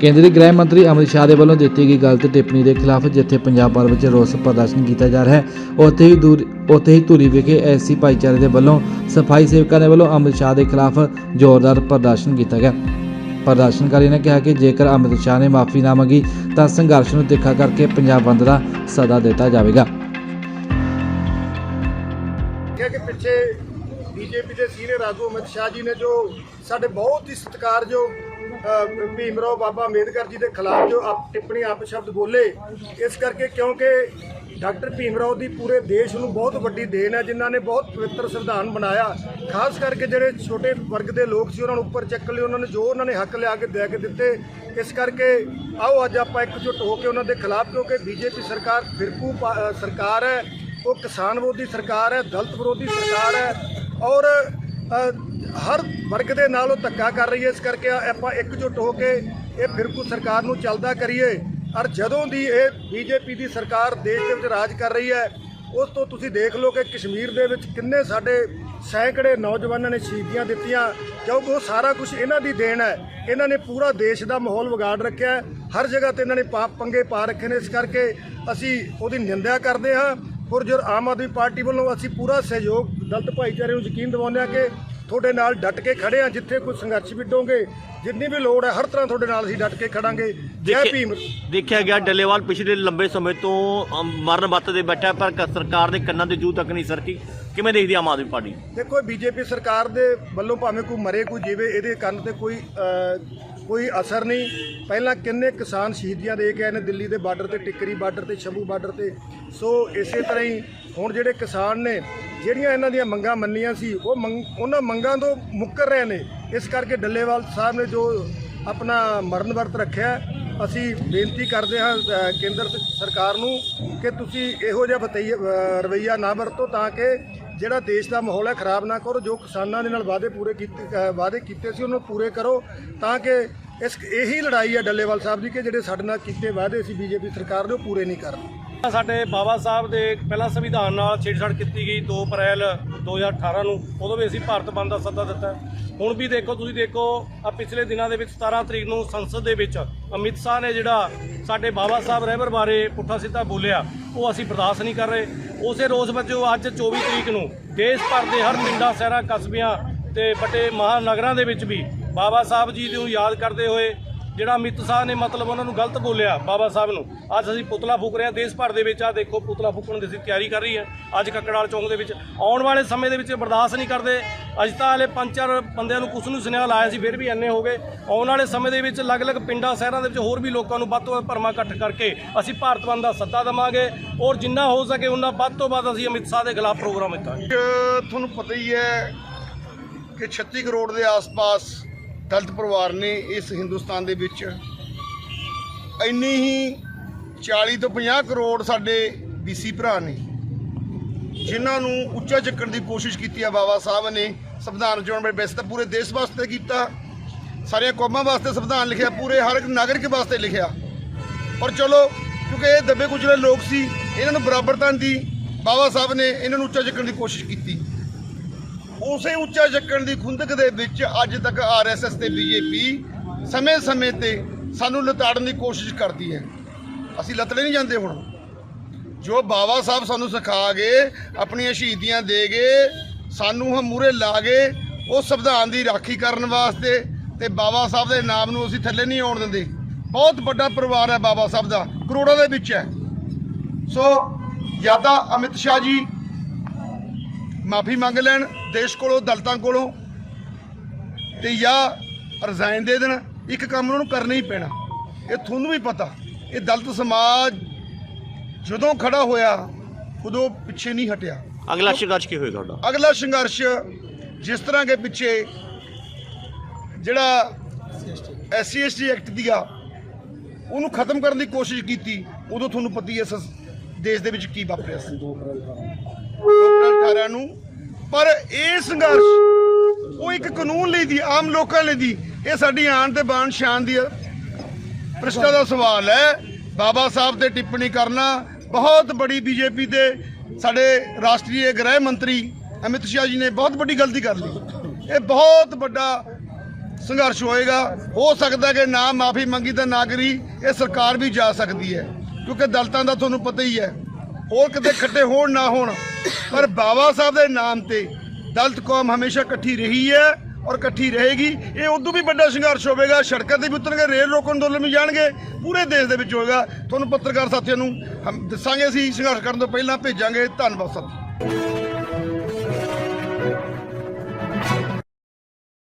ਕੇਂਦਰੀ ਗ੍ਰਹਿ ਮੰਤਰੀ ਅਮਿਤ ਸ਼ਾਹ ਦੇ ਵੱਲੋਂ ਦਿੱਤੀ ਗਈ ਗਲਤ ਟਿੱਪਣੀ ਦੇ ਖਿਲਾਫ ਜਿੱਥੇ ਪੰਜਾਬ ਭਰ ਵਿੱਚ ਰੋਸ ਪ੍ਰਦਰਸ਼ਨ ਕੀਤਾ ਜਾ ਰਿਹਾ ਹੈ, ਉੱਥੇ ਹੀ ਦੂਰ, ਉੱਥੇ ਹੀ ਧੂਰੀ ਵਿਖੇ ਐਸੀ ਭਾਈਚਾਰੇ ਦੇ ਵੱਲੋਂ ਸਫ਼ਾਈ ਸੇਵਕਾਂ ਦੇ ਵੱਲੋਂ ਅਮਿਤ ਸ਼ਾਹ ਦੇ ਖਿਲਾਫ ਜ਼ੋਰਦਾਰ ਪ੍ਰਦਰਸ਼ਨ ਕੀਤਾ ਗਿਆ। ਪ੍ਰਦਰਸ਼ਨਕਾਰੀ ਨੇ ਕਿਹਾ ਕਿ ਜੇਕਰ ਅਮਿਤ ਸ਼ਾਹ ਨੇ ਮਾਫੀ ਨਾ ਮੰਗੀ, ਤਾਂ ਸੰਘਰਸ਼ ਨੂੰ ਤਿੱਖਾ ਕਰਕੇ ਪੰਜਾਬ ਬੰਦ ਦਾ ਸਦਾ ਦਿੱਤਾ ਜਾਵੇਗਾ। ਕਿਹਾ ਕਿ ਪਿੱਛੇ ਬੀਜੇਪੀ ਦੇ ਸੀਨੀਅਰ ਆਗੂ ਅਮਿਤ ਸ਼ਾਹ ਜੀ ਨੇ ਜੋ ਸਾਡੇ ਬਹੁਤ ਹੀ ਸਤਿਕਾਰਯੋਗ ਭੀਮਰਾਓ ਬਾਬਾ ਅੰਬੇਦਕਰ ਜੀ ਦੇ ਖਿਲਾਫ ਜੋ ਆਪ ਟਿੱਪਣੀ ਆਪ ਸ਼ਬਦ ਬੋਲੇ, ਇਸ ਕਰਕੇ ਕਿਉਂਕਿ ਡਾਕਟਰ ਭੀਮਰਾਓ ਦੀ ਪੂਰੇ ਦੇਸ਼ ਨੂੰ ਬਹੁਤ ਵੱਡੀ ਦੇਣ ਹੈ, ਜਿਨ੍ਹਾਂ ਨੇ ਬਹੁਤ ਪਵਿੱਤਰ ਸੰਵਿਧਾਨ ਬਣਾਇਆ। ਖਾਸ ਕਰਕੇ ਜਿਹੜੇ ਛੋਟੇ ਵਰਗ ਦੇ ਲੋਕ ਸੀ, ਉਹਨਾਂ ਨੂੰ ਉੱਪਰ ਚੱਕ ਲਈ, ਉਹਨਾਂ ਨੇ ਜੋ ਉਹਨਾਂ ਨੇ ਹੱਕ ਲਿਆ ਕੇ ਦੇ ਕੇ ਦਿੱਤੇ। ਇਸ ਕਰਕੇ ਆਓ ਅੱਜ ਆਪਾਂ ਇਕਜੁੱਟ ਹੋ ਕੇ ਉਹਨਾਂ ਦੇ ਖਿਲਾਫ, ਕਿਉਂਕਿ ਬੀਜੇਪੀ ਸਰਕਾਰ ਫਿਰਕੂ ਪਾ- ਸਰਕਾਰ ਹੈ, ਉਹ ਕਿਸਾਨ ਵਿਰੋਧੀ ਸਰਕਾਰ ਹੈ, ਦਲਤ ਵਿਰੋਧੀ ਸਰਕਾਰ ਹੈ ਔਰ ਹਰ ਵਰਗ ਦੇ ਨਾਲ ਉਹ ਧੱਕਾ ਕਰ ਰਹੀ ਹੈ, ਇਸ ਕਰਕੇ ਆਪਾਂ ਇਕਜੁੱਟ ਹੋ ਕੇ ਇਹ ਫਿਰਕੂ ਸਰਕਾਰ ਨੂੰ ਚੱਲਦਾ ਕਰੀਏ। ਔਰ ਜਦੋਂ ਦੀ ਇਹ ਬੀਜੇਪੀ ਦੀ ਸਰਕਾਰ ਦੇਸ਼ ਦੇ ਵਿੱਚ ਰਾਜ ਕਰ ਰਹੀ ਹੈ, ਉਸ ਤੋਂ ਤੁਸੀਂ ਦੇਖ ਲਓ ਕਿ ਕਸ਼ਮੀਰ ਦੇ ਵਿੱਚ ਕਿੰਨੇ ਸਾਡੇ ਸੈਂਕੜੇ ਨੌਜਵਾਨਾਂ ਨੇ ਸ਼ਹੀਦੀਆਂ ਦਿੱਤੀਆਂ। ਕਿਉਂਕਿ ਉਹ ਸਾਰਾ ਕੁਝ ਇਹਨਾਂ ਦੀ ਦੇਣ ਹੈ। ਇਹਨਾਂ ਨੇ ਪੂਰਾ ਦੇਸ਼ ਦਾ ਮਾਹੌਲ ਵਿਗਾੜ ਰੱਖਿਆ ਹਰ ਜਗ੍ਹਾ ਤੇ ਇਹਨਾਂ ਨੇ ਪਾਪ ਪੰਗੇ ਪਾ ਰੱਖੇ ਨੇ। ਇਸ ਕਰਕੇ ਅਸੀਂ ਉਹਦੀ ਨਿੰਦਿਆ ਕਰਦੇ ਹਾਂ। ਔਰ ਜੋ ਆਮ ਆਦਮੀ ਪਾਰਟੀ ਵੱਲੋਂ ਅਸੀਂ ਪੂਰਾ ਸਹਿਯੋਗ ਦਲਿਤ ਭਾਈਚਾਰੇ ਨੂੰ ਯਕੀਨ ਦਿਵਾਉਂਦੇ ਹਾਂ ਕਿ ਤੁਹਾਡੇ ਨਾਲ ਡਟ ਕੇ ਖੜੇ ਹਾਂ ਜਿੱਥੇ ਕੋਈ ਸੰਘਰਸ਼ ਵਿੱਢੋਗੇ ਜਿੰਨੀ ਵੀ ਲੋੜ ਹੈ ਹਰ ਤਰ੍ਹਾਂ ਤੁਹਾਡੇ ਨਾਲ ਅਸੀਂ ਡਟ ਕੇ ਖੜਾਂਗੇ ਜੈ ਭੀਮ। ਦੇਖਿਆ ਗਿਆ ਡੱਲੇਵਾਲ ਪਿਛਲੇ ਲੰਬੇ ਸਮੇਂ ਤੋਂ ਮਰਨ ਮੱਤ ਦੇ ਬੈਠਾ ਪਰ ਸਰਕਾਰ ਦੇ ਕੰਨਾਂ ਦੇ ਜੂ ਤੱਕ ਨਹੀਂ ਸਰਕੀ। ਕਿਵੇਂ ਦੇਖਦੀ ਆਮ ਆਦਮੀ ਪਾਰਟੀ? ਦੇਖੋ ਬੀਜੇਪੀ ਸਰਕਾਰ ਦੇ ਵੱਲੋਂ ਭਾਵੇਂ ਕੋਈ ਮਰੇ ਕੋਈ ਜੀਵੇ ਇਹਦੇ ਕੰਨ ਤੇ ਕੋਈ ਕੋਈ ਅਸਰ ਨਹੀਂ। ਪਹਿਲਾਂ ਕਿੰਨੇ ਕਿਸਾਨ ਸ਼ਹੀਦੀਆਂ ਦੇ ਕੇ ਆਏ ਨੇ ਦਿੱਲੀ ਦੇ ਬਾਰਡਰ ਤੇ ਟਿੱਕਰੀ ਬਾਰਡਰ ਤੇ ਸ਼ੰਭੂ ਬਾਰਡਰ ਤੇ। ਸੋ ਇਸੇ ਤਰ੍ਹਾਂ ਹੀ ਹੁਣ ਜਿਹੜੇ ਕਿਸਾਨ ਨੇ ਜਿਹੜੀਆਂ ਇਹਨਾਂ ਦੀਆਂ ਮੰਗਾਂ ਮੰਨੀਆਂ ਸੀ ਉਹ ਮੰਗ- ਉਹਨਾਂ ਮੰਗਾਂ ਤੋਂ ਮੁੱਕਰ ਰਹੇ ਨੇ। ਇਸ ਕਰਕੇ ਡੱਲੇਵਾਲ ਸਾਹਿਬ ਨੇ ਜੋ ਆਪਣਾ ਮਰਨ ਵਰਤ ਰੱਖਿਆ ਅਸੀਂ ਬੇਨਤੀ ਕਰਦੇ ਹਾਂ ਕੇਂਦਰ ਸਰਕਾਰ ਨੂੰ ਕਿ ਤੁਸੀਂ ਇਹੋ ਜਿਹਾ ਵਤਈ- ਅ, ਰਵੱਈਆ ਨਾ ਵਰਤੋ ਤਾਂ ਕਿ ਜਿਹੜਾ ਦੇਸ਼ ਦਾ ਮਾਹੌਲ ਹੈ, ਖਰਾਬ ਨਾ ਕਰੋ, ਜੋ ਕਿਸਾਨਾਂ ਦੇ ਨਾਲ ਵਾਅਦੇ ਪੂਰੇ ਕੀਤੇ ਵਾਅਦੇ ਕੀਤੇ ਸੀ, ਉਹਨੂੰ ਪੂਰੇ ਕਰੋ, ਤਾਂ ਕਿ ਇਸ ਇਹੀ ਲੜਾਈ ਹੈ ਡੱਲੇਵਾਲ ਸਾਹਿਬ ਦੀ ਕਿ ਜਿਹੜੇ ਸਾਡੇ ਨਾਲ ਕੀਤੇ ਵਾਅਦੇ ਸੀ ਬੀਜੇਪੀ ਸਰਕਾਰ ਨੇ, ਉਹ ਪੂਰੇ ਨਹੀਂ ਕਰ ਰਹੀ ਸਾਡੇ ਬਾਬਾ ਸਾਹਿਬ ਦੇ ਪਹਿਲਾ ਸੰਵਿਧਾਨ ਨਾਲ ਛੇੜਛਾੜ ਕੀਤੀ ਗਈ 2 ਅਪ੍ਰੈਲ 2018 ਨੂੰ ਉਦੋਂ ਵੀ ਅਸੀਂ ਭਾਰਤ ਬੰਦ ਦਾ ਸੱਦਾ ਦਿੱਤਾ। ਹੁਣ ਵੀ ਦੇਖੋ, ਤੁਸੀਂ ਦੇਖੋ ਆ ਪਿਛਲੇ ਦਿਨਾਂ ਦੇ ਵਿੱਚ 17 ਤਰੀਕ ਨੂੰ ਸੰਸਦ ਦੇ ਵਿੱਚ ਅਮਿਤ ਸ਼ਾਹ ਨੇ ਜਿਹੜਾ ਸਾਡੇ ਬਾਬਾ ਸਾਹਿਬ ਰਹਿਬਰ ਬਾਰੇ ਪੁੱਠਾ ਸਿੱਧਾ ਬੋਲਿਆ, ਉਹ ਅਸੀਂ ਬਰਦਾਸ਼ਤ ਨਹੀਂ ਕਰ ਰਹੇ। ਉਸੇ ਰੋਸ ਵਜੋਂ ਅੱਜ 24 ਤਰੀਕ ਨੂੰ ਦੇਸ਼ ਭਰ ਦੇ ਹਰ ਪਿੰਡਾਂ, ਸ਼ਹਿਰਾਂ, ਕਸਬਿਆਂ ਤੇ ਵੱਡੇ ਮਹਾਨਗਰਾਂ ਦੇ ਵਿੱਚ ਵੀ ਬਾਬਾ ਸਾਹਿਬ ਜੀ ਨੂੰ ਯਾਦ ਕਰਦੇ ਹੋਏ ਜਿਹੜਾ ਅਮਿਤ ਸ਼ਾਹ ਨੇ ਮਤਲਬ ਉਹਨਾਂ ਨੂੰ ਗਲਤ ਬੋਲਿਆ ਬਾਬਾ ਸਾਹਿਬ ਨੂੰ। ਅੱਜ ਅਸੀਂ ਪੁਤਲਾ ਫੂਕ ਰਹੇ ਹਾਂ ਦੇਸ਼ ਭਰ ਦੇ ਵਿੱਚ। ਆ ਦੇਖੋ, ਪੁਤਲਾ ਫੂਕਣ ਦੀ ਅਸੀਂ ਤਿਆਰੀ ਕਰ ਰਹੀ ਹੈ। ਅੱਜ ਕੱਕੜਾਲ ਚੌਂਕ ਦੇ ਵਿੱਚ। ਆਉਣ ਵਾਲੇ ਸਮੇਂ ਦੇ ਵਿੱਚ ਬਰਦਾਸ਼ਤ ਨਹੀਂ ਕਰਦੇ। ਅੱਜ ਤਾਂ ਹਲੇ ਪੰਜ ਚਾਰ ਬੰਦਿਆਂ ਨੂੰ ਕੁਛ ਨੂੰ ਸੁਨੇਹਾ ਲਾਇਆ ਸੀ, ਫਿਰ ਵੀ ਇੰਨੇ ਹੋ ਗਏ। ਆਉਣ ਵਾਲੇ ਸਮੇਂ ਦੇ ਵਿੱਚ ਅਲੱਗ-ਅਲੱਗ ਪਿੰਡਾਂ, ਸ਼ਹਿਰਾਂ ਦੇ ਵਿੱਚ ਹੋਰ ਵੀ ਲੋਕਾਂ ਨੂੰ ਵੱਧ ਤੋਂ ਵੱਧ ਭਰਮਾ ਇਕੱਠ ਕਰਕੇ ਅਸੀਂ ਭਾਰਤ ਬੰਦ ਦਾ ਸੱਦਾ ਦੇਵਾਂਗੇ। ਔਰ ਜਿੰਨਾ ਹੋ ਸਕੇ ਉਹਨਾਂ ਵੱਧ ਤੋਂ ਵੱਧ ਅਸੀਂ ਅਮਿਤ ਸ਼ਾਹ ਦੇ ਖਿਲਾਫ ਪ੍ਰੋਗਰਾਮ ਦਿੱਤਾਂਗੇ ਇੱਕ ਤੁਹਾਨੂੰ ਪਤਾ ਹੀ ਹੈ ਕਿ 36 ਕਰੋੜ ਦੇ ਆਸ-ਪਾਸ ਦਲਿਤ ਪਰਿਵਾਰ ਨੇ ਇਸ ਹਿੰਦੁਸਤਾਨ ਦੇ ਵਿੱਚ ਇੰਨੀ ਹੀ 40 ਤੋਂ 50 ਕਰੋੜ ਸਾਡੇ ਬੀਸੀ ਭਰਾ ਨੇ, ਜਿਨ੍ਹਾਂ ਨੂੰ ਉੱਚਾ ਚੱਕਣ ਦੀ ਕੋਸ਼ਿਸ਼ ਕੀਤੀ ਆ ਬਾਬਾ ਸਾਹਿਬ ਨੇ ਸੰਵਿਧਾਨ ਚੋਣ ਵੇਲੇ। ਵੈਸੇ ਤਾਂ ਪੂਰੇ ਦੇਸ਼ ਵਾਸਤੇ ਕੀਤਾ, ਸਾਰੀਆਂ ਕੌਮਾਂ ਵਾਸਤੇ ਸੰਵਿਧਾਨ ਲਿਖਿਆ, ਪੂਰੇ ਹਰ ਇੱਕ ਨਾਗਰਿਕ ਵਾਸਤੇ ਲਿਖਿਆ। ਪਰ ਚਲੋ, ਕਿਉਂਕਿ ਇਹ ਦੱਬੇ ਗੁਜ਼ਰੇ ਲੋਕ ਸੀ, ਇਹਨਾਂ ਨੂੰ ਬਰਾਬਰਤਾ ਦੀ ਬਾਬਾ ਸਾਹਿਬ ਨੇ ਇਹਨਾਂ ਨੂੰ ਉੱਚਾ ਚੱਕਣ ਦੀ ਕੋਸ਼ਿਸ਼ ਕੀਤੀ। ਉਸੇ ਉੱਚਾ ਚੱਕਣ ਦੀ ਖੁੰਦਕ ਦੇ ਵਿੱਚ ਅੱਜ ਤੱਕ ਆਰਐਸਐਸ ਤੇ ਬੀਜੇਪੀ ਸਮੇਂ-ਸਮੇਂ ਤੇ ਸਾਨੂੰ ਲਤਾੜਨ ਦੀ ਕੋਸ਼ਿਸ਼ ਕਰਦੀ ਹੈ। ਅਸੀਂ ਲਤੜੇ ਨਹੀਂ ਜਾਂਦੇ ਹੁਣ। ਜੋ ਬਾਬਾ ਸਾਹਿਬ ਸਾਨੂੰ ਸਿਖਾ ਗਏ, ਆਪਣੀਆਂ ਸ਼ਹੀਦੀਆਂ ਦੇ ਗਏ, ਸਾਨੂੰ ਹਮ ਮੂਰੇ ਲਾ ਗਏ, ਉਹ ਸੰਵਿਧਾਨ ਦੀ ਰਾਖੀ ਕਰਨ ਵਾਸਤੇ ਤੇ ਬਾਬਾ ਸਾਹਿਬ ਦੇ ਨਾਮ ਨੂੰ ਅਸੀਂ ਥੱਲੇ ਨਹੀਂ ਆਉਣ ਦਿੰਦੇ। ਬਹੁਤ ਵੱਡਾ ਪਰਿਵਾਰ ਹੈ ਬਾਬਾ ਸਾਹਿਬ ਦਾ। ਕਰੋੜਾਂ ਦੇ ਵਿੱਚ ਹੈ। ਸੋ ਜਾਂ ਤਾਂ ਅਮਿਤ ਸ਼ਾਹ ਜੀ ਮਾਫੀ ਮੰਗ ਲੈਣ ਦੇਸ਼ ਕੋਲੋਂ ਦਲਤਾਂ ਕੋਲੋਂ ਤੇ ਜਾਂ ਰਿਜ਼ਾਈਨ ਦੇ ਦੇਣ ਇੱਕ ਕੰਮ ਉਹਨਾਂ ਨੂੰ ਕਰਨਾ ਹੀ ਪੈਣਾ। ਇਹ ਤੁਹਾਨੂੰ ਵੀ ਪਤਾ ਇਹ ਦਲਿਤ ਸਮਾਜ ਜਦੋਂ ਖੜਾ ਹੋਇਆ ਉਦੋਂ ਪਿੱਛੇ ਨਹੀਂ ਹਟਿਆ। ਅਗਲਾ ਸੰਘਰਸ਼ ਕੀ ਹੋਏਗਾ ਤੁਹਾਡਾ? ਅਗਲਾ ਸੰਘਰਸ਼ ਜਿਸ ਤਰ੍ਹਾਂ ਕੇ ਪਿੱਛੇ ਜਿਹੜਾ ਐਸਸੀ ਐਸਟੀ ਐਕਟ ਦੀਆ ਉਹਨੂੰ ਖਤਮ ਕਰਨ ਦੀ ਕੋਸ਼ਿਸ਼ ਕੀਤੀ ਉਦੋਂ ਤੁਹਾਨੂੰ ਪਤਾ ਹੀ ਹੈ ਸਸ- ਦੇਸ਼ ਦੇ ਵਿੱਚ ਕੀ ਵਾਪਰਿਆ ਸੀ। 2 ਅਪ੍ਰੈਲ 18 ਨੂੰ, ਪਰ ਇਹ ਸੰਘਰਸ਼ ਉਹ ਇੱਕ ਕਾਨੂੰਨ ਲਈ ਦੀ, ਆਮ ਲੋਕਾਂ ਲਈ ਦੀ, ਇਹ ਸਾਡੀ ਆਣ ਤੇ ਬਾਣ ਸ਼ਾਨ ਦੀ ਪ੍ਰਸ਼ਟਾ ਦਾ ਸਵਾਲ ਹੈ, ਬਾਬਾ ਸਾਹਿਬ ਤੇ ਟਿੱਪਣੀ ਕਰਨਾ, ਬਹੁਤ ਬੜੀ ਬੀਜੇਪੀ ਦੇ ਸਾਡੇ ਰਾਸ਼ਟਰੀ ਗ੍ਰਹਿ ਮੰਤਰੀ ਅਮਿਤ ਸ਼ਾਹ ਜੀ ਨੇ ਬਹੁਤ ਵੱਡੀ ਗਲਤੀ ਕਰ ਲਈ। ਇਹ ਬਹੁਤ ਵੱਡਾ ਸੰਘਰਸ਼ ਹੋਏਗਾ। ਹੋ ਸਕਦਾ ਕਿ ਨਾ ਮਾਫੀ ਮੰਗੀ ਤਾਂ ਨਾ ਕਰੀ, ਇਹ ਸਰਕਾਰ ਵੀ ਜਾ ਸਕਦੀ ਹੈ, ਕਿਉਂਕਿ ਦਲਤਾਂ ਦਾ ਤੁਹਾਨੂੰ ਪਤਾ ਹੀ ਹੈ। ਹੋਰ ਕਿਤੇ ਖੱਟੇ ਹੋਣ ਨਾ ਹੋਣ। ਪਰ ਬਾਬਾ ਸਾਹਿਬ ਦੇ ਨਾਮ ਤੇ ਦਲਤ ਕੌਮ ਹਮੇਸ਼ਾ ਇਕੱਠੀ ਰਹੀ ਹੈ ਔਰ ਇਕੱਠੀ ਰਹੇਗੀ। ਇਹ ਉਦੋਂ ਵੀ ਵੱਡਾ ਸੰਘਰਸ਼ ਹੋਵੇਗਾ, ਸੜਕਾਂ ਤੇ ਵੀ ਉਤਰਨਗੇ, ਰੇਲ ਰੋਕਣ ਅੰਦੋਲਨ ਵੀ ਜਾਣਗੇ, ਪੂਰੇ ਦੇਸ਼ ਦੇ ਵਿੱਚ ਹੋਏਗਾ ਤੁਹਾਨੂੰ ਪੱਤਰਕਾਰ ਸਾਥੀਆਂ ਨੂੰ ਹਮ ਦੱਸਾਂਗੇ ਅਸੀਂ ਸੰਘਰਸ਼ ਕਰਨ ਤੋਂ ਪਹਿਲਾਂ, ਭੇਜਾਂਗੇ। ਧੰਨਵਾਦ ਸਾਥੀ